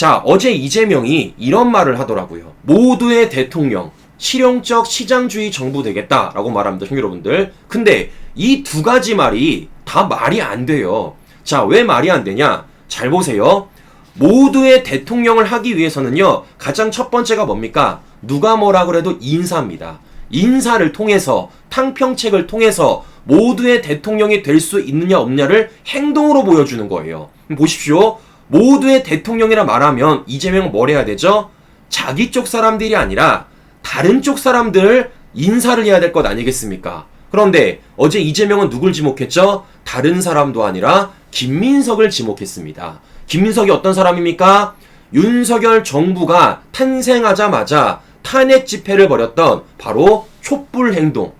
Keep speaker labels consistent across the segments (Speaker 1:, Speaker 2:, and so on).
Speaker 1: 자, 어제 이재명이 이런 말을 하더라고요. 모두의 대통령, 실용적 시장주의 정부 되겠다라고 말합니다, 형 여러분들. 근데 이 두 가지 말이 다 말이 안 돼요. 자, 왜 말이 안 되냐? 잘 보세요. 모두의 대통령을 하기 위해서는요, 가장 첫 번째가 뭡니까? 누가 뭐라 그래도 인사입니다. 인사를 통해서, 탕평책을 통해서 모두의 대통령이 될 수 있느냐 없느냐를 행동으로 보여주는 거예요. 보십시오. 모두의 대통령이라 말하면 이재명은 뭘 해야 되죠? 자기 쪽 사람들이 아니라 다른 쪽 사람들 인사를 해야 될 것 아니겠습니까? 그런데 어제 이재명은 누굴 지목했죠? 다른 사람도 아니라 김민석을 지목했습니다. 김민석이 어떤 사람입니까? 윤석열 정부가 탄생하자마자 탄핵 집회를 벌였던 바로 촛불 행동.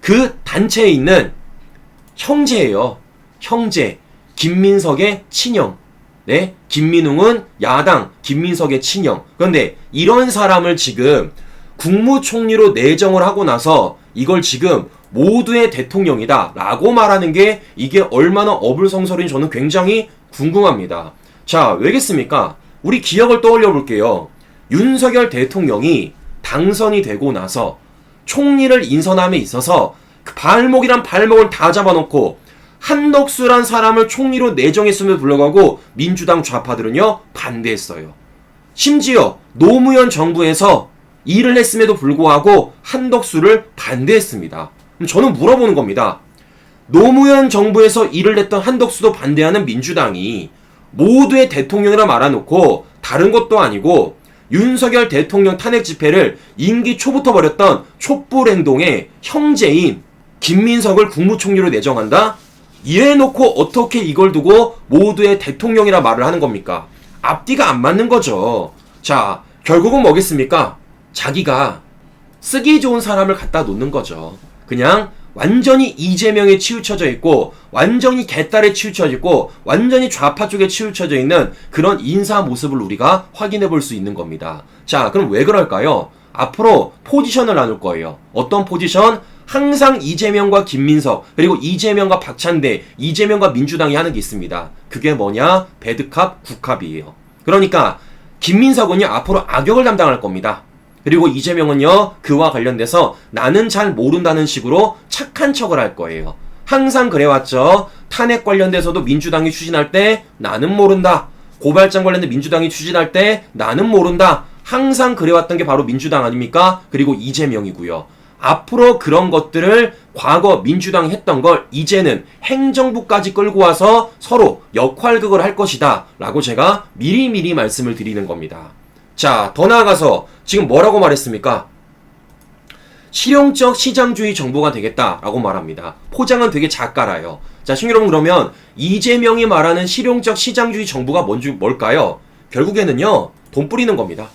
Speaker 1: 그 단체에 있는 형제예요. 형제. 김민석의 친형. 네? 김민웅은 야당 김민석의 친형. 그런데 이런 사람을 지금 국무총리로 내정을 하고 나서 이걸 지금 모두의 대통령이다 라고 말하는 게 이게 얼마나 어불성설인지 저는 굉장히 궁금합니다. 자, 왜겠습니까? 우리 기억을 떠올려 볼게요. 윤석열 대통령이 당선이 되고 나서 총리를 인선함에 있어서 그 발목이란 발목을 다 잡아놓고 한덕수란 사람을 총리로 내정했음에도 불구하고 민주당 좌파들은요 반대했어요. 심지어 노무현 정부에서 일을 했음에도 불구하고 한덕수를 반대했습니다. 저는 물어보는 겁니다. 노무현 정부에서 일을 했던 한덕수도 반대하는 민주당이 모두의 대통령이라 말아놓고 다른 것도 아니고 윤석열 대통령 탄핵 집회를 임기 초부터 벌였던 촛불 행동의 형제인 김민석을 국무총리로 내정한다? 이래놓고 어떻게 이걸 두고 모두의 대통령이라 말을 하는 겁니까? 앞뒤가 안 맞는 거죠. 자, 결국은 뭐겠습니까? 자기가 쓰기 좋은 사람을 갖다 놓는 거죠. 그냥 완전히 이재명에 치우쳐져 있고 완전히 개딸에 치우쳐져 있고 완전히 좌파 쪽에 치우쳐져 있는 그런 인사 모습을 우리가 확인해 볼 수 있는 겁니다. 자, 그럼 왜 그럴까요? 앞으로 포지션을 나눌 거예요. 어떤 포지션? 항상 이재명과 김민석 그리고 이재명과 박찬대, 이재명과 민주당이 하는 게 있습니다. 그게 뭐냐? 배드캅, 국캅이에요. 그러니까 김민석은요 앞으로 악역을 담당할 겁니다. 그리고 이재명은요 그와 관련돼서 나는 잘 모른다는 식으로 착한 척을 할 거예요. 항상 그래왔죠. 탄핵 관련돼서도 민주당이 추진할 때 나는 모른다. 고발장 관련된 민주당이 추진할 때 나는 모른다. 항상 그래왔던 게 바로 민주당 아닙니까? 그리고 이재명이고요. 앞으로 그런 것들을 과거 민주당이 했던 걸 이제는 행정부까지 끌고 와서 서로 역할극을 할 것이다. 라고 제가 미리미리 말씀을 드리는 겁니다. 자, 더 나아가서 지금 뭐라고 말했습니까? 실용적 시장주의 정부가 되겠다라고 말합니다. 포장은 되게 작가라요. 자, 신 여러분 그러면 이재명이 말하는 실용적 시장주의 정부가 뭔지 뭘까요? 결국에는요, 돈 뿌리는 겁니다.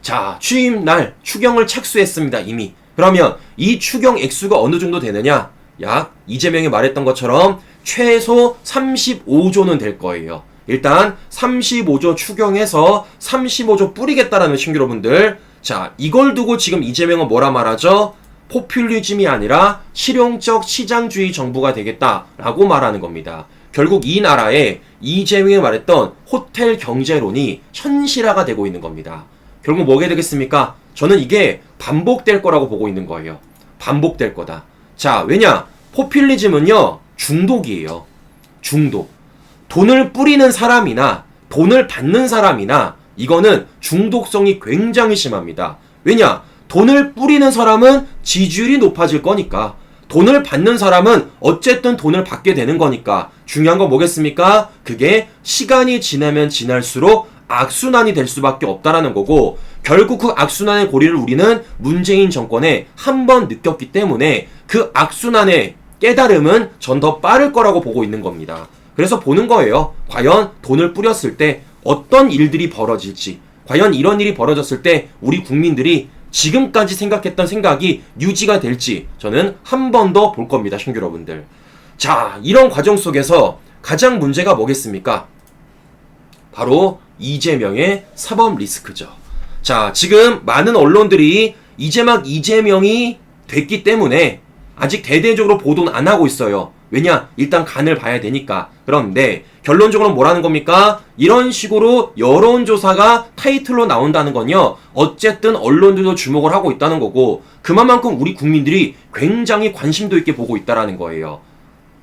Speaker 1: 자, 취임 날 추경을 착수했습니다, 이미. 그러면 이 추경 액수가 어느 정도 되느냐? 약 이재명이 말했던 것처럼 최소 35조는 될 거예요. 일단 35조 추경해서 35조 뿌리겠다라는 신규여러분들 자 이걸 두고 지금 이재명은 뭐라 말하죠? 포퓰리즘이 아니라 실용적 시장주의 정부가 되겠다라고 말하는 겁니다. 결국 이 나라에 이재명이 말했던 호텔 경제론이 현실화가 되고 있는 겁니다. 결국 뭐게 되겠습니까? 저는 이게 반복될 거라고 보고 있는 거예요. 반복될 거다. 자, 왜냐? 포퓰리즘은요, 중독이에요. 중독. 돈을 뿌리는 사람이나 돈을 받는 사람이나 이거는 중독성이 굉장히 심합니다. 왜냐? 돈을 뿌리는 사람은 지지율이 높아질 거니까. 돈을 받는 사람은 어쨌든 돈을 받게 되는 거니까. 중요한 건 뭐겠습니까? 그게 시간이 지나면 지날수록 악순환이 될 수밖에 없다라는 거고 결국 그 악순환의 고리를 우리는 문재인 정권에 한 번 느꼈기 때문에 그 악순환의 깨달음은 전 더 빠를 거라고 보고 있는 겁니다. 그래서 보는 거예요. 과연 돈을 뿌렸을 때 어떤 일들이 벌어질지, 과연 이런 일이 벌어졌을 때 우리 국민들이 지금까지 생각했던 생각이 유지가 될지 저는 한 번 더 볼 겁니다, 신규 여러분들. 자, 이런 과정 속에서 가장 문제가 뭐겠습니까? 바로 이재명의 사법 리스크죠. 자, 지금 많은 언론들이 이제 막 이재명이 됐기 때문에 아직 대대적으로 보도는 안 하고 있어요. 왜냐? 일단 간을 봐야 되니까. 그런데 결론적으로 뭐라는 겁니까? 이런 식으로 여론조사가 타이틀로 나온다는 건요. 어쨌든 언론들도 주목을 하고 있다는 거고 그만큼 우리 국민들이 굉장히 관심도 있게 보고 있다라는 거예요.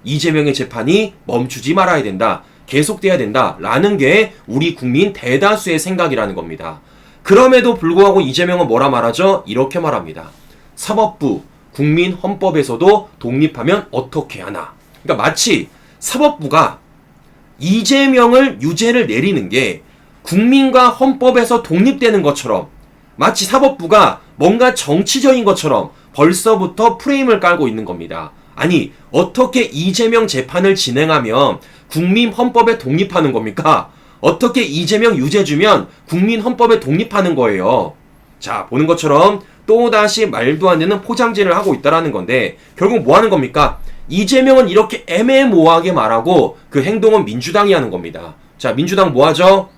Speaker 1: 이재명의 재판이 멈추지 말아야 된다. 계속돼야 된다. 라는 게 우리 국민 대다수의 생각이라는 겁니다. 그럼에도 불구하고 이재명은 뭐라 말하죠? 이렇게 말합니다. 사법부, 국민 헌법에서도 독립하면 어떻게 하나. 그러니까 마치 사법부가 이재명을 유죄를 내리는 게 국민과 헌법에서 독립되는 것처럼 마치 사법부가 뭔가 정치적인 것처럼 벌써부터 프레임을 깔고 있는 겁니다. 아니, 어떻게 이재명 재판을 진행하면 국민 헌법에 독립하는 겁니까? 어떻게 이재명 유죄 주면 국민 헌법에 독립하는 거예요? 자, 보는 것처럼 또다시 말도 안 되는 포장지를 하고 있다라는 건데, 결국 뭐 하는 겁니까? 이재명은 이렇게 애매모호하게 말하고 그 행동은 민주당이 하는 겁니다. 자, 민주당 뭐 하죠?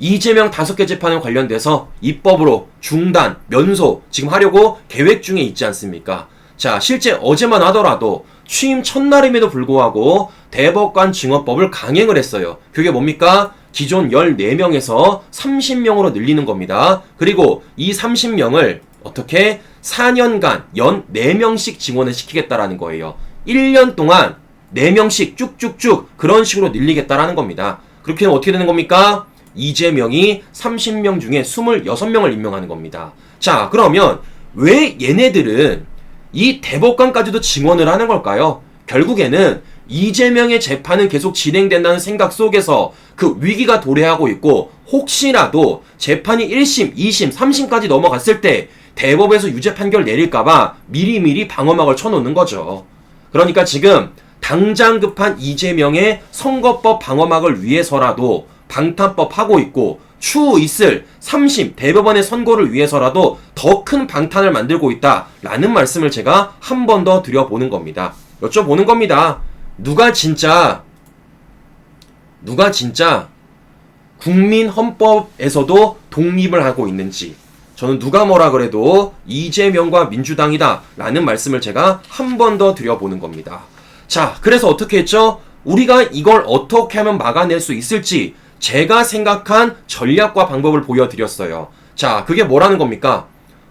Speaker 1: 이재명 다섯 개 재판에 관련돼서 입법으로 중단, 면소 지금 하려고 계획 중에 있지 않습니까? 자, 실제 어제만 하더라도 취임 첫날임에도 불구하고 대법관 증언법을 강행을 했어요. 그게 뭡니까? 기존 14명에서 30명으로 늘리는 겁니다. 그리고 이 30명을 어떻게 4년간 연 4명씩 증언을 시키겠다라는 거예요. 1년 동안 4명씩 쭉쭉쭉 그런 식으로 늘리겠다라는 겁니다. 그렇게 하면 어떻게 되는 겁니까? 이재명이 30명 중에 26명을 임명하는 겁니다. 자, 그러면 왜 얘네들은 이 대법관까지도 증언을 하는 걸까요? 결국에는 이재명의 재판은 계속 진행된다는 생각 속에서 그 위기가 도래하고 있고 혹시라도 재판이 1심, 2심, 3심까지 넘어갔을 때 대법에서 유죄 판결 내릴까봐 미리미리 방어막을 쳐놓는 거죠. 그러니까 지금 당장 급한 이재명의 선거법 방어막을 위해서라도 방탄법 하고 있고 추후 있을 3심 대법원의 선고를 위해서라도 더 큰 방탄을 만들고 있다라는 말씀을 제가 한 번 더 드려보는 겁니다. 여쭤보는 겁니다. 누가 진짜 누가 진짜 국민 헌법에서도 독립을 하고 있는지 저는 누가 뭐라 그래도 이재명과 민주당이다 라는 말씀을 제가 한 번 더 드려보는 겁니다. 자, 그래서 어떻게 했죠? 우리가 이걸 어떻게 하면 막아낼 수 있을지 제가 생각한 전략과 방법을 보여드렸어요. 자, 그게 뭐라는 겁니까?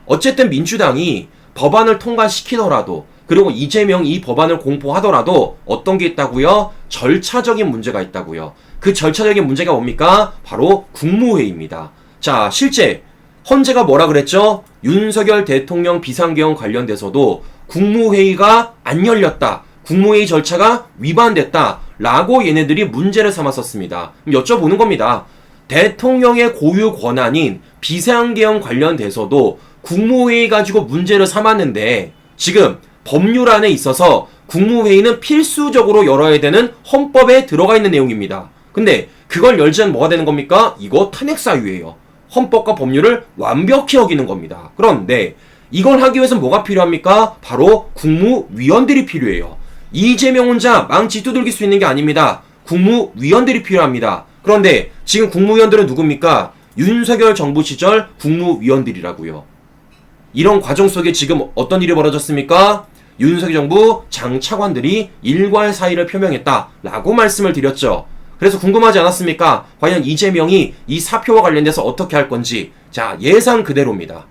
Speaker 1: 어쨌든 민주당이 법안을 통과시키더라도 그리고 이재명이 이 법안을 공포하더라도 어떤 게 있다고요? 절차적인 문제가 있다고요. 그 절차적인 문제가 뭡니까? 바로 국무회의입니다. 자, 실제 헌재가 뭐라 그랬죠? 윤석열 대통령 비상계엄 관련돼서도 국무회의가 안 열렸다. 국무회의 절차가 위반됐다. 라고 얘네들이 문제를 삼았었습니다. 여쭤보는 겁니다. 대통령의 고유 권한인 비상계엄 관련돼서도 국무회의 가지고 문제를 삼았는데 지금 법률안에 있어서 국무회의는 필수적으로 열어야 되는 헌법에 들어가 있는 내용입니다. 근데 그걸 열지 않으면 뭐가 되는 겁니까? 이거 탄핵사유예요. 헌법과 법률을 완벽히 어기는 겁니다. 그런데 이걸 하기 위해서 뭐가 필요합니까? 바로 국무위원들이 필요해요. 이재명 혼자 망치 두들길 수 있는 게 아닙니다. 국무위원들이 필요합니다. 그런데 지금 국무위원들은 누굽니까? 윤석열 정부 시절 국무위원들이라고요. 이런 과정 속에 지금 어떤 일이 벌어졌습니까? 윤석열 정부 장 차관들이 일괄 사의를 표명했다라고 말씀을 드렸죠. 그래서 궁금하지 않았습니까? 과연 이재명이 이 사표와 관련돼서 어떻게 할 건지. 자, 예상 그대로입니다.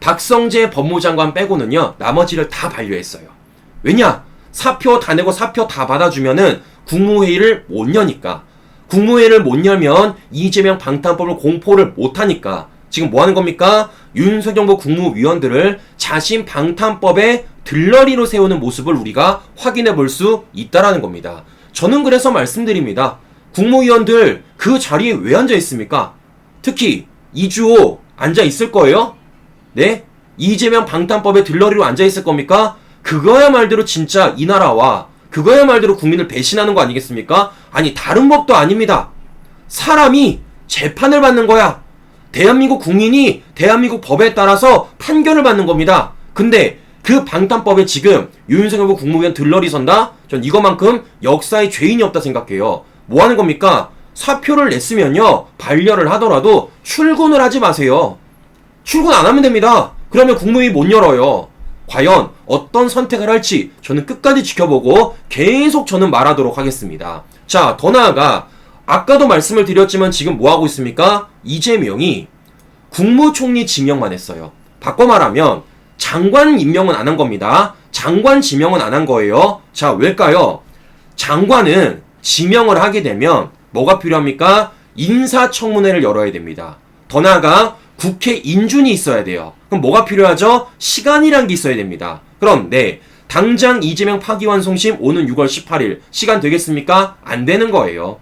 Speaker 1: 박성재 법무장관 빼고는요, 나머지를 다 반려했어요. 왜냐? 사표 다 내고 사표 다 받아주면은 국무회의를 못 여니까. 국무회의를 못 열면 이재명 방탄법을 공포를 못 하니까. 지금 뭐 하는 겁니까? 윤석열 정부 국무위원들을 자신 방탄법의 들러리로 세우는 모습을 우리가 확인해 볼 수 있다라는 겁니다. 저는 그래서 말씀드립니다. 국무위원들 그 자리에 왜 앉아 있습니까? 특히 이주호 앉아 있을 거예요? 네? 이재명 방탄법의 들러리로 앉아 있을 겁니까? 그거야 말대로 진짜 이 나라와 그거야 말대로 국민을 배신하는 거 아니겠습니까? 아니 다른 법도 아닙니다. 사람이 재판을 받는 거야. 대한민국 국민이 대한민국 법에 따라서 판결을 받는 겁니다. 근데 그 방탄법에 지금 윤석열 국무위원 들러리 선다? 전 이거만큼 역사의 죄인이 없다 생각해요. 뭐 하는 겁니까? 사표를 냈으면요. 반려를 하더라도 출근을 하지 마세요. 출근 안 하면 됩니다. 그러면 국무회의 못 열어요. 과연 어떤 선택을 할지 저는 끝까지 지켜보고 계속 저는 말하도록 하겠습니다. 자, 더 나아가 아까도 말씀을 드렸지만 지금 뭐 하고 있습니까? 이재명이 국무총리 지명만 했어요. 바꿔 말하면 장관 임명은 안 한 겁니다. 장관 지명은 안 한 거예요. 자, 왜일까요? 장관은 지명을 하게 되면 뭐가 필요합니까? 인사청문회를 열어야 됩니다. 더 나아가 국회 인준이 있어야 돼요. 그럼 뭐가 필요하죠? 시간이란 게 있어야 됩니다. 그런데 당장 이재명 파기환송심 오는 6월 18일 시간 되겠습니까? 안 되는 거예요.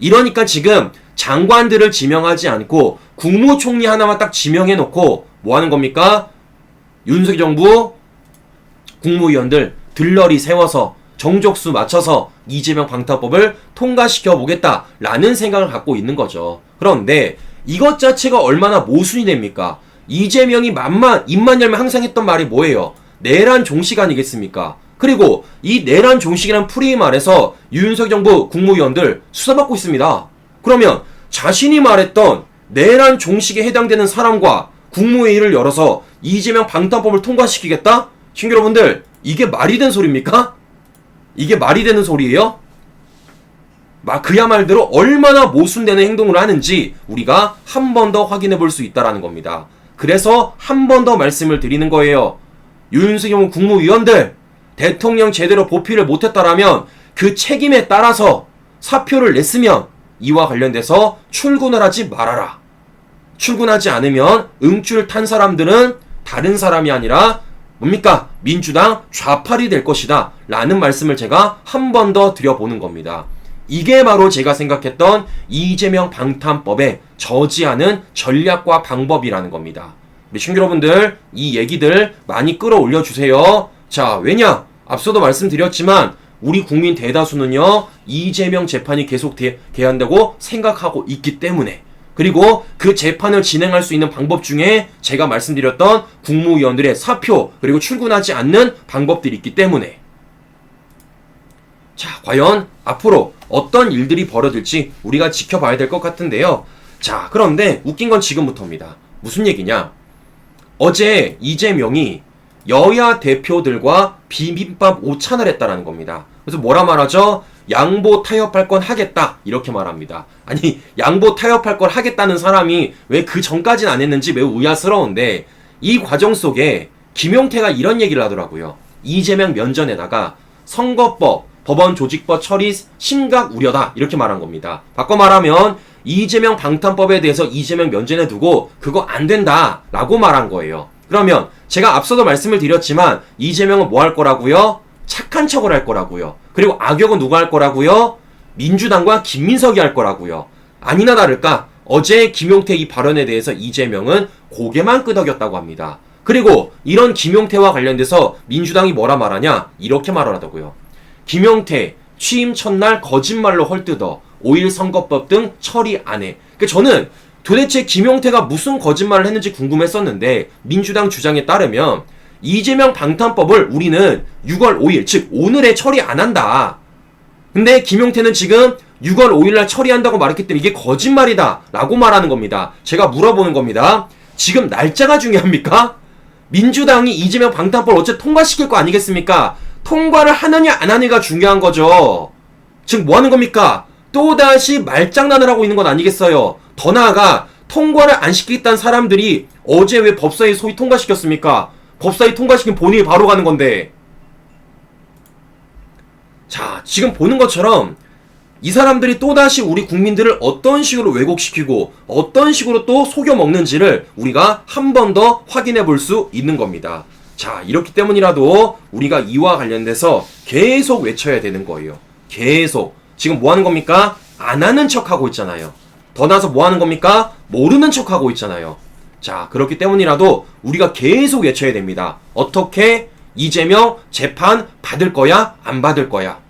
Speaker 1: 이러니까 지금 장관들을 지명하지 않고 국무총리 하나만 딱 지명해 놓고 뭐 하는 겁니까? 윤석열 정부 국무위원들 들러리 세워서 정족수 맞춰서 이재명 방탄법을 통과시켜 보겠다라는 생각을 갖고 있는 거죠. 그런데 이것 자체가 얼마나 모순이 됩니까? 이재명이 맘만 입만 열면 항상 했던 말이 뭐예요? 내란 종식 아니겠습니까? 그리고 이 내란 종식이란 프레임 아래서 윤석열 정부 국무위원들 수사받고 있습니다. 그러면 자신이 말했던 내란 종식에 해당되는 사람과 국무회의를 열어서 이재명 방탄법을 통과시키겠다? 신규 여러분들 이게 말이 되는 소리입니까? 이게 말이 되는 소리예요? 막 그야말대로 얼마나 모순되는 행동을 하는지 우리가 한 번 더 확인해 볼 수 있다라는 겁니다. 그래서 한 번 더 말씀을 드리는 거예요. 윤석열 국무위원들 대통령 제대로 보필을 못했다라면 그 책임에 따라서 사표를 냈으면 이와 관련돼서 출근을 하지 말아라. 출근하지 않으면 응줄 탄 사람들은 다른 사람이 아니라 뭡니까? 민주당 좌팔이 될 것이다. 라는 말씀을 제가 한 번 더 드려보는 겁니다. 이게 바로 제가 생각했던 이재명 방탄법의 저지하는 전략과 방법이라는 겁니다. 우리 친구 여러분들, 이 얘기들 많이 끌어올려 주세요. 자, 왜냐? 앞서도 말씀드렸지만, 우리 국민 대다수는요, 이재명 재판이 계속 돼, 돼야 한다고 생각하고 있기 때문에, 그리고 그 재판을 진행할 수 있는 방법 중에 제가 말씀드렸던 국무위원들의 사표, 그리고 출근하지 않는 방법들이 있기 때문에, 자, 과연 앞으로 어떤 일들이 벌어질지 우리가 지켜봐야 될 것 같은데요. 자, 그런데 웃긴 건 지금부터입니다. 무슨 얘기냐? 어제 이재명이 여야 대표들과 비빔밥 오찬을 했다라는 겁니다. 그래서 뭐라 말하죠? 양보 타협할 건 하겠다. 이렇게 말합니다. 아니, 양보 타협할 걸 하겠다는 사람이 왜 그 전까진 안 했는지 매우 의아스러운데 이 과정 속에 김용태가 이런 얘기를 하더라고요. 이재명 면전에다가 선거법, 법원 조직법 처리 심각 우려다. 이렇게 말한 겁니다. 바꿔 말하면 이재명 방탄법에 대해서 이재명 면전에 두고 그거 안 된다. 라고 말한 거예요. 그러면 제가 앞서도 말씀을 드렸지만 이재명은 뭐 할 거라고요? 착한 척을 할 거라고요. 그리고 악역은 누가 할 거라고요? 민주당과 김민석이 할 거라고요. 아니나 다를까 어제 김용태 이 발언에 대해서 이재명은 고개만 끄덕였다고 합니다. 그리고 이런 김용태와 관련돼서 민주당이 뭐라 말하냐? 이렇게 말하더라고요. 김용태 취임 첫날 거짓말로 헐뜯어 5일 선거법 등 처리 안 해. 그 저는 도대체 김용태가 무슨 거짓말을 했는지 궁금했었는데 민주당 주장에 따르면 이재명 방탄법을 우리는 6월 5일 즉 오늘에 처리 안 한다. 근데 김용태는 지금 6월 5일날 처리한다고 말했기 때문에 이게 거짓말이다 라고 말하는 겁니다. 제가 물어보는 겁니다. 지금 날짜가 중요합니까? 민주당이 이재명 방탄법 어째 통과시킬 거 아니겠습니까? 통과를 하느냐 안 하느냐가 중요한 거죠. 지금 뭐 하는 겁니까? 또다시 말장난을 하고 있는 건 아니겠어요. 더 나아가 통과를 안 시키겠다는 사람들이 어제 왜 법사위 소위 통과시켰습니까? 법사위 통과시킨 본인이 바로 가는 건데. 자, 지금 보는 것처럼 이 사람들이 또다시 우리 국민들을 어떤 식으로 왜곡시키고 어떤 식으로 또 속여 먹는지를 우리가 한 번 더 확인해 볼 수 있는 겁니다. 자, 이렇기 때문이라도 우리가 이와 관련돼서 계속 외쳐야 되는 거예요. 계속. 지금 뭐 하는 겁니까? 안 하는 척 하고 있잖아요. 더 나아서 뭐 하는 겁니까? 모르는 척 하고 있잖아요. 자, 그렇기 때문이라도 우리가 계속 외쳐야 됩니다. 어떻게 이재명 재판 받을 거야? 안 받을 거야?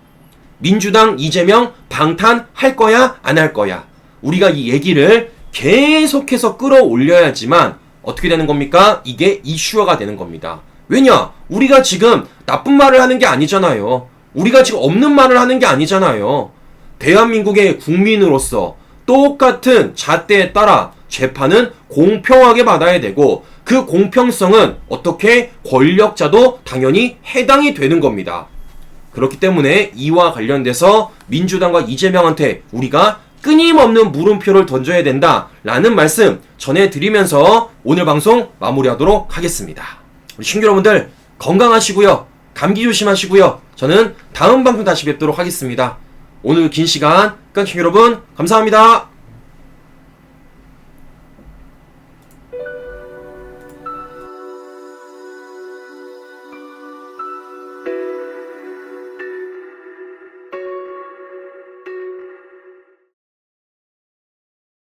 Speaker 1: 민주당 이재명 방탄 할 거야? 안 할 거야? 우리가 이 얘기를 계속해서 끌어올려야지만 어떻게 되는 겁니까? 이게 이슈화가 되는 겁니다. 왜냐? 우리가 지금 나쁜 말을 하는 게 아니잖아요. 우리가 지금 없는 말을 하는 게 아니잖아요. 대한민국의 국민으로서 똑같은 잣대에 따라 재판은 공평하게 받아야 되고 그 공평성은 어떻게 권력자도 당연히 해당이 되는 겁니다. 그렇기 때문에 이와 관련돼서 민주당과 이재명한테 우리가 끊임없는 물음표를 던져야 된다라는 말씀 전해드리면서 오늘 방송 마무리하도록 하겠습니다. 우리 신규 여러분들 건강하시고요. 감기 조심하시고요. 저는 다음 방송 다시 뵙도록 하겠습니다. 오늘 긴 시간 깐킹 여러분 감사합니다.